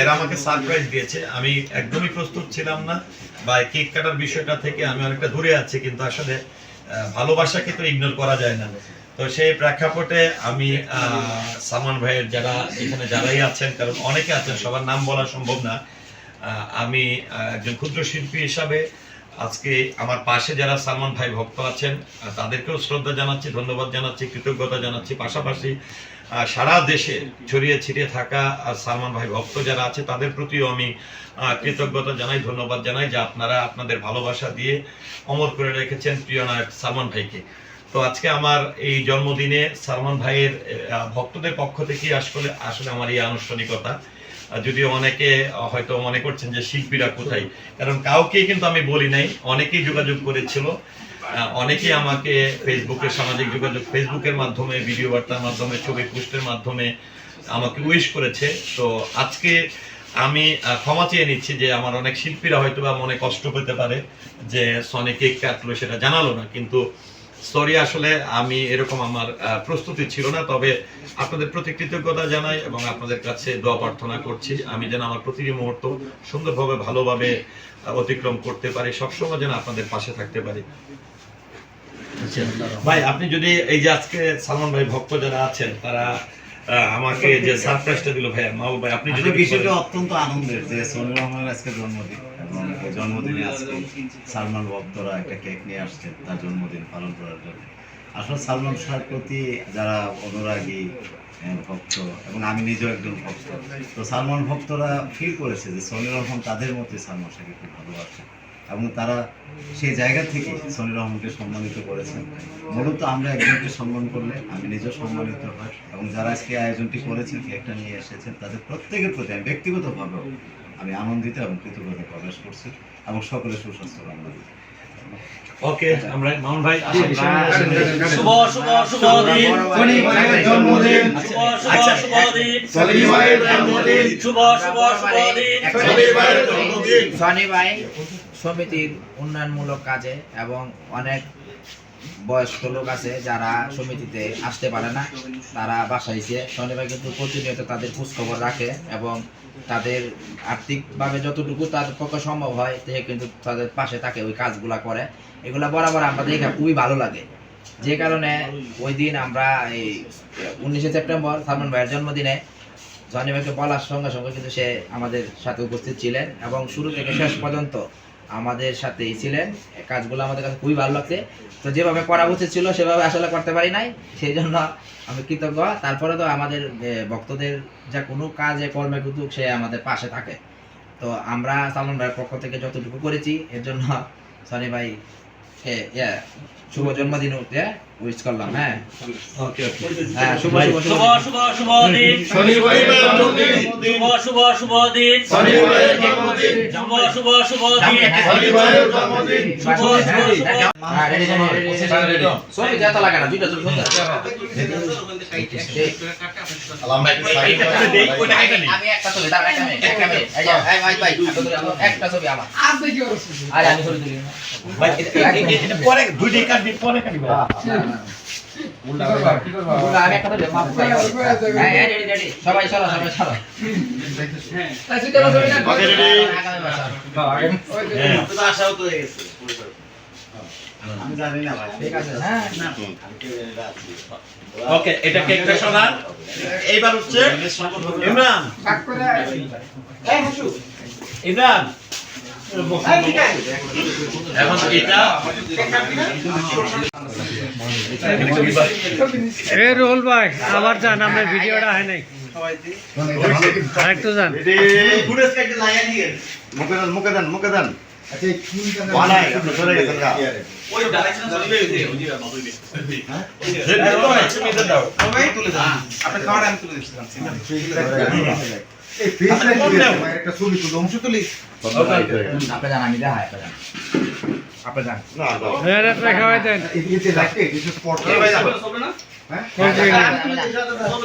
এরা আমাকে সারপ্রাইজ দিয়েছে। আমি একদমই প্রস্তুত ছিলাম না। বা কেক কাটার বিষয়টা থেকে আমি অনেকটা দূরে আছি, কিন্তু আসলে ভালোবাসাকে তো ইগনোর করা যায় না। তো সেই প্রেক্ষাপটে আমি সামান ভাইয়ের যারা এখানে যারাই আছেন, কারণ অনেকে আছেন, সবার নাম বলা সম্ভব না আমি একজন ক্ষুদ্র শিল্পী হিসাবে আজকে আমার পাশে যারা সালমান ভাই ভক্ত আছেন তাদেরকেও শ্রদ্ধা জানাচ্ছি, ধন্যবাদ জানাচ্ছি, কৃতজ্ঞতা জানাচ্ছি। পাশাপাশি সারা দেশে ছড়িয়ে ছিটিয়ে থাকা সালমান ভাই ভক্ত যারা আছে, তাদের প্রতিও আমি কৃতজ্ঞতা জানাই, ধন্যবাদ জানাই, যে আপনারা আপনাদের ভালোবাসা দিয়ে অমর করে রেখেছেন প্রিয় নায়ক সালমান ভাইকে। তো আজকে আমার এই জন্মদিনে সালমান ভাইয়ের ভক্তদের পক্ষ থেকে আসলে আসলে আমার এই আনুষ্ঠানিকতা। যদিও অনেকে হয়তো মনে করছেন যে শিল্পীরা কোথায়, কারণ কাউকেই কিন্তু আমি বলি নাই, অনেকেই যোগাযোগ করেছিল। অনেকেই আমাকে ফেসবুকে সামাজিক যোগাযোগ ফেসবুকের মাধ্যমে ভিডিও বার্তার মাধ্যমে, ছবি পোস্টের মাধ্যমে আমাকে উইশ করেছে। তো আজকে আমি ক্ষমা চেয়ে নিচ্ছি যে আমার অনেক শিল্পীরা হয়তো বা মনে কষ্ট পেতে পারে যে সনি কেক কাটলো সেটা জানালো না, কিন্তু সরি আসলে আমি এরকম আমার প্রস্তুতি ছিল না তবে আপনাদের প্রতি কৃতজ্ঞতা জানাই এবং আপনাদের কাছে দোয়া প্রার্থনা করছি। আমি যেন আমার প্রতিটি মুহূর্ত সুন্দরভাবে ভালোভাবে অতিক্রম করতে পারি সবসময় যেন আপনাদের পাশে থাকতে পারি। ভাই আপনি যদি এই যে আজকে সালমান ভাই ভক্ত যারা আছেন তারা আমাকে যে সারপ্রাইজটা দিল ভাই মাহবুব ভাই আপনি যদি বিষয়টা অত্যন্ত আনন্দের যে সোনি রহমানের আজকে জন্মদিন। এবং জন্মদিনে আজকে সালমান ভক্তরা একটা কেক নিয়ে আসছে তার জন্মদিন পালন করার জন্য। আসলে সালমান শাহর প্রতি যারা অনুরাগী ভক্ত, এবং আমি নিজেও একজন ভক্ত, তো সালমান ভক্তরা ফিল করেছে যে সোনি রহমান তাদের মতোই সালমান শাহকে খুব ভালোবাসে, এবং তারা সেই জায়গা থেকে সনি রহমানকে সম্মানিত করেছেন। মূলত আমরা একজনকে সম্মান করলে আমি নিজেও সম্মানিত হই, এবং যারা আজকে আয়োজনটি করেছেন, কেকটা নিয়ে এসেছেন, তাদের প্রত্যেকের প্রতি আমি ব্যক্তিগতভাবেও আমি আনন্দিত এবং কৃতজ্ঞতা প্রকাশ করছি এবং সকলে সুস্বাস্থ্য কামনা করি। ওকে আমরা মামুন ভাই শুভ শুভ শুভ দিন। শনি ভাইয়ের জন্মদিন। শুভ শুভ আচ্ছা, শুভ দিন শনি ভাইয়ের জন্মদিন। শুভ শুভ শুভ দিন। শনি ভাইয়ের জন্মদিন। শনিবাই সমিতির উন্নয়নমূলক কাজে এবং অনেক বয়স্ক লোক আছে যারা সমিতিতে আসতে পারে না, তারা বাসাইছে শনিবার কিন্তু প্রতিনিয়ত তাদের খোঁজখবর রাখে এবং তাদের আর্থিকভাবে যতটুকু তাদের পক্ষে সম্ভব হয়, সে কিন্তু তাদের পাশে থাকে, ওই কাজগুলা করে। এগুলা বরাবর আমরা দেখে খুবই ভালো লাগে। যে কারণে ওই দিন আমরা এই উনিশে সেপ্টেম্বর সালমান ভাইয়ের জন্মদিনে জনি বলার সঙ্গে সঙ্গে কিন্তু সে আমাদের সাথে উপস্থিত ছিলেন এবং শুরু থেকে শেষ পর্যন্ত আমাদের সাথেই ছিলেন। কাজগুলো আমাদের কাছে খুবই ভালো লাগছে। তো যেভাবে করা উচিত ছিল, সেভাবে আসলে করতে পারি নাই। সেই জন্য আমি কৃতজ্ঞ। তারপরে তো আমাদের ভক্তদের যা কোনো কাজে কর্মে কিন্তু সে আমাদের পাশে থাকে। তো আমরা সালমান ভাইয়ের পক্ষ থেকে যতটুকু করেছি, এর জন্য সনি ভাই শুভ জন্মদিন উইশ করলাম হ্যাঁ? ওকে ওকে হ্যাঁ শুভ শুভ শুভ শুভ শুভ দিন। শনি শুভ শুভ শুভ দিন। শনি শুভ শুভ শুভ দিন। জন্মদিন। শুভ শুভ হ্যাঁ, লাগে না, দুইটা আমি একটা ছবি, দাঁড়া, একটা একটা মিনিট। এই যে, এই ভাই, ভাই, একটা ছবি আমার, একটা ছবি আমার। আরে, আমি ছবি তুলি। ভাই এটা- পরে দুইটাই কাটবি পরে কাটবি. সবাই সবাই। ওকে রেডি আগামী বছর। হ্যাঁ। আমি জানি না ভাই ঠিক আছে, হ্যাঁ। ওকে এটা কেকটা শোনান এইবার হচ্ছে ইমরান ইমরান এ রোল ভাই, আবার যান, আমার ভিডিওটা হয় নাই। আরেকটু যান। মুখে দেন মুখে দেন মুখে দেন। বানাই আপনি ধরে গেছেন গা আপনি যান, আমি দেখাই, আপনি যান। আপনি যান। রেডটা খাওয়াই দেন আমি যান, আমি যান। হ্যাঁ হ্যাঁ, না, তাকান, আপনি তাকান। দাঁড়ান,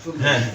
দিয়েছি। ব্ল্যাকটা দেই। এইটুকুনি না এইটুকুনি না হ্যাঁ হ্যাঁ এইগুলো বলি, এগুলো আছে। আছে। আচ্ছা এই যে, হ্যাঁ, হ্যাঁ,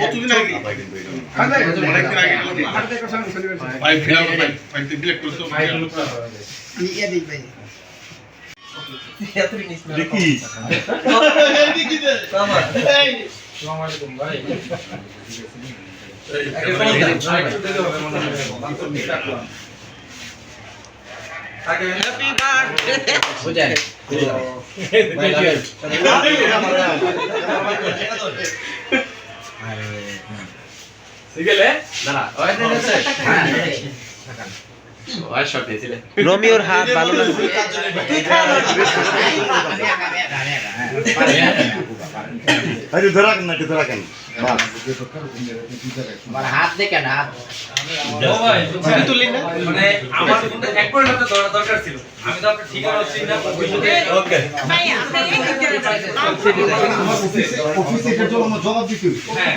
কতদিন আগে? অনেকদিন আগে। ভাই, ফেরাও না, ভাই। ভাই, তুই delete করছ, ফেরাও। দেখি এইদিকে দে। এই। বুঝেন রোমিওর হাত ভালো না আরে ধরা কেন নাকি ধরা কেন হাত দেখে না হাত মানে আমার এক করে দরকার দরকার ছিল আমি তো আপনার ঠিকানা চিনি না ওকে ভাই আপনার এই দিকটা হ্যাঁ